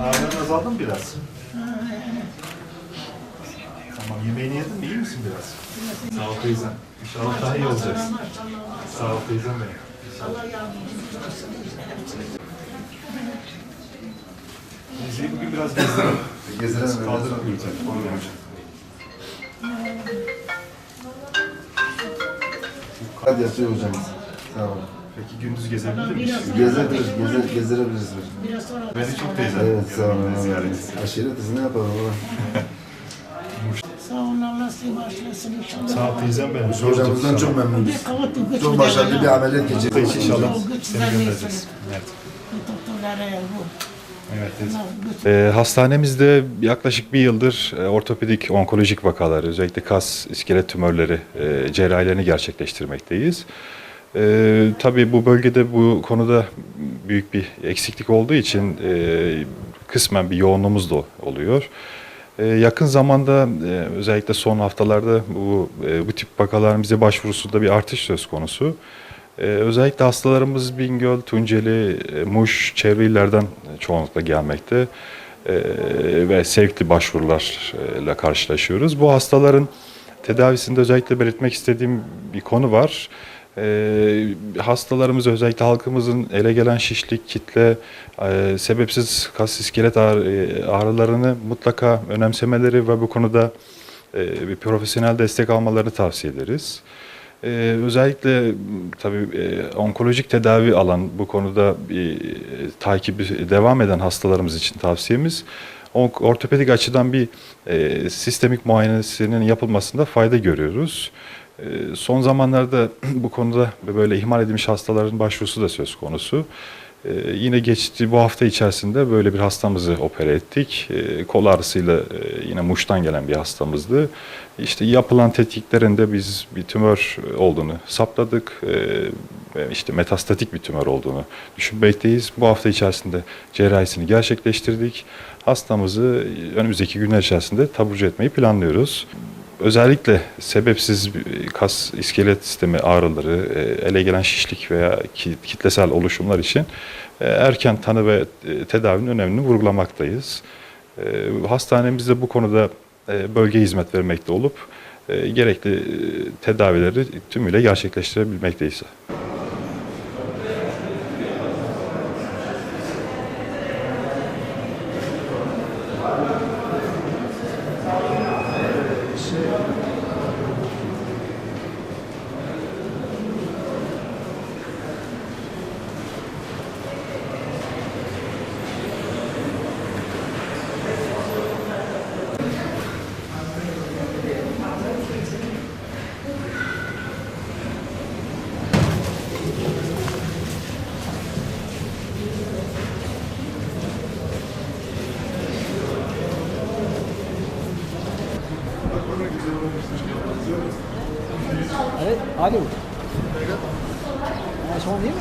Ağrın azaldı mı biraz? Tamam yemeğini yedin mi? İyi misin biraz? Sağ ol teyzem. İnşallah daha iyi olacaksın. Sağ ol teyzem benim. Teyzeyi bugün biraz gezdirelim. Gezdirelim. Kaldırıp yürütelim. Olmuyor. Hadi yatıyor hocam. Sağ olun. Peki gündüz gezebilir miyiz? Gezebiliriz, geze, gezdirebiliriz. Beni çok teyzem. Evet, sağ olun. Aşiret izni ne yapalım? Sağ olun Allah sizi başlasın inşallah. Sağ ol teyzem benim. Hocamızdan çok memnunuz. Çok başarılı bir ameliyat geçirdik. inşallah. Seni göndereceğiz. Evet. Evet E, hastanemizde yaklaşık bir yıldır e, ortopedik onkolojik vakaları, özellikle kas, iskelet tümörleri e, cerrahilerini gerçekleştirmekteyiz. E, tabii bu bölgede bu konuda büyük bir eksiklik olduğu için e, kısmen bir yoğunluğumuz da oluyor. E, yakın zamanda e, özellikle son haftalarda bu e, bu tip vakaların bize başvurusunda bir artış söz konusu. Ee, özellikle hastalarımız Bingöl, Tunceli, e, Muş, çevre illerden çoğunlukla gelmekte Ee, ve sevkli başvurularla karşılaşıyoruz. Bu hastaların tedavisinde özellikle belirtmek istediğim bir konu var. Ee, hastalarımız özellikle halkımızın ele gelen şişlik, kitle, e, sebepsiz kas iskelet ağrı- e, ağrılarını mutlaka önemsemeleri ve bu konuda e, bir profesyonel destek almalarını tavsiye ederiz. Ee, özellikle tabii e, onkolojik tedavi alan bu konuda bir e, takibi devam eden hastalarımız için tavsiyemiz ortopedik açıdan bir e, sistemik muayenesinin yapılmasında fayda görüyoruz. E, son zamanlarda bu konuda böyle ihmal edilmiş hastaların başvurusu da söz konusu. Ee, yine geçti bu hafta içerisinde böyle bir hastamızı opere ettik. Ee, kol ağrısıyla e, yine Muş'tan gelen bir hastamızdı. İşte yapılan tetkiklerinde biz bir tümör olduğunu saptadık. Ee, işte metastatik bir tümör olduğunu düşünmekteyiz. Bu hafta içerisinde cerrahisini gerçekleştirdik. Hastamızı önümüzdeki günler içerisinde taburcu etmeyi planlıyoruz. Özellikle sebepsiz kas iskelet sistemi ağrıları, e, ele gelen şişlik veya ki- kitlesel oluşumlar için e, erken tanı ve e, tedavinin önemini vurgulamaktayız. Hastanemizde bu konuda bölge hizmet vermekte olup gerekli tedavileri tümüyle gerçekleştirebilmekteyiz. Evet, alo. Ha, son değil mi?